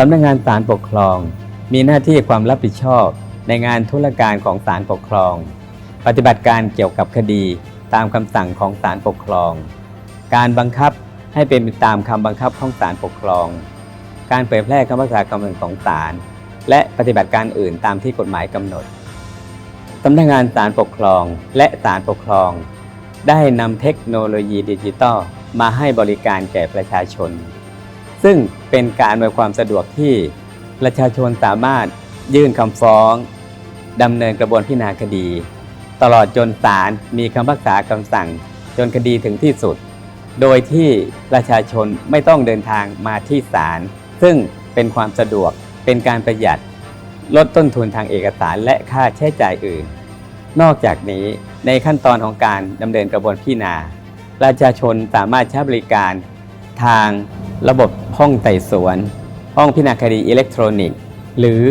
สำนักงานศาลปกครอง มีหน้าที่ความรับผิดชอบในงานธุรการของศาลปกครอง ปฏิบัติการเกี่ยวกับคดีตามคำสั่งของศาลปกครอง การบังคับให้เป็นตามคำบังคับของศาลปกครอง การเผยแพร่คำพิพากษาคำสั่งของศาลและปฏิบัติการอื่นตามที่กฎหมายกำหนดสำนักงานศาลปกครองและศาลปกครอง ได้นำเทคโนโลยีดิจิทัลมาให้บริการแก่ประชาชน ซึ่งเป็นการอำนวยความสะดวกที่ประชาชนสามารถยื่นคำฟ้องดำเนินกระบวนพิจารณาคดี ตลอดจนศาลมีคำพิพากษาคำสั่ง จนคดีถึงที่สุด โดยที่ประชาชนไม่ต้องเดินทางมาที่ศาลซึ่งเป็นความสะดวกเป็นการประหยัด ลดต้นทุนทางเอกสารและค่าใช้จ่ายอื่น นอกจากนี้ในขั้นตอนของการดำเนินกระบวนพิจารณาประชาชนสามารถใช้บริการทาง ระบบห้องไต่สวน ห้องพิจารณาคดีอิเล็กทรอนิกส์ หรือ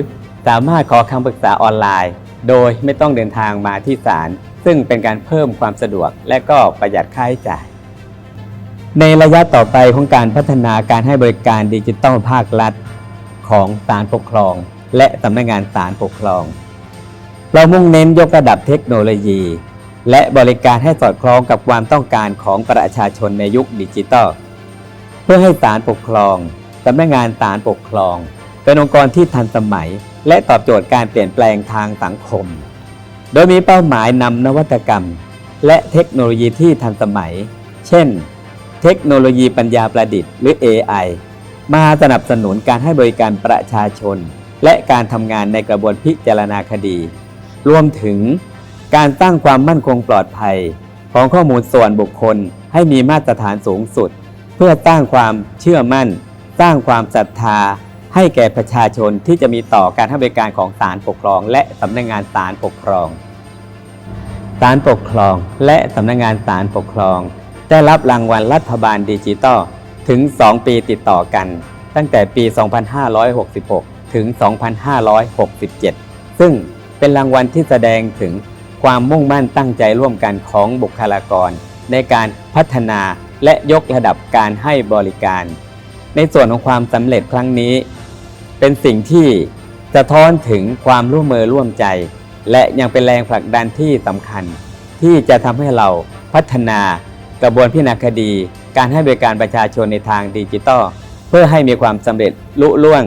สามารถขอคำปรึกษาออนไลน์ โดยไม่ต้องเดินทางมาที่ศาลซึ่งเป็นการเพิ่มความสะดวกและก็ประหยัดค่าใช้จ่าย ในระยะต่อไปของการพัฒนาการให้บริการดิจิทัลภาครัฐ ของศาลปกครอง และสำนักงานศาลปกครอง เรามุ่งเน้นยกระดับเทคโนโลยี และบริการให้สอดคล้องกับความต้องการของประชาชนในยุคดิจิทัล เพื่อให้ศาลปกครองสำนักงานศาลปกครอง เป็นองค์กรที่ทันสมัย และตอบโจทย์การเปลี่ยนแปลงทางสังคม โดยมีเป้าหมายนำนวัตกรรม และเทคโนโลยีที่ทันสมัย เช่น เทคโนโลยีปัญญาประดิษฐ์หรือ AI มาสนับสนุนการให้บริการประชาชน และการทำงานในกระบวนพิจารณาคดี รวมถึงการสร้งความมั่นคงปลอดภัย ของข้อมูลส่วนบุคคลให้มีมาตรฐานสูงสุด เพื่อสร้างความเชื่อมั่น สร้างความศรัทธา ให้แก่ประชาชนที่จะมีต่อการให้บริการของศาลปกครอง และสำนักงานศาลปกครองศาลปกครอง และสำนักงานศาลปกครอง ได้รับรางวัลรัฐบาลดิจิทัลถึง 2 ปีติดต่อกัน ตั้งแต่ปี 2566 ถึง 2567 ซึ่งเป็นรางวัลที่แสดงถึงความมุ่งมั่นตั้งใจร่วมกันของบุคลากร ในการพัฒนา และยกระดับการให้บริการ ในส่วนของความสำเร็จครั้งนี้ เป็นสิ่งที่สะท้อนถึงความร่วมมือร่วมใจ และยังเป็นแรงผลักดันที่สำคัญ ที่จะทำให้เราพัฒนากระบวนพิจารณาคดี การให้บริการประชาชนในทางดิจิทัล เพื่อให้มีความสำเร็จลุล่วง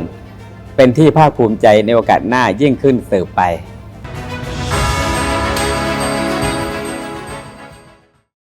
เป็นที่ภาคภูมิใจในโอกาสหน้ายิ่งขึ้นสืบไป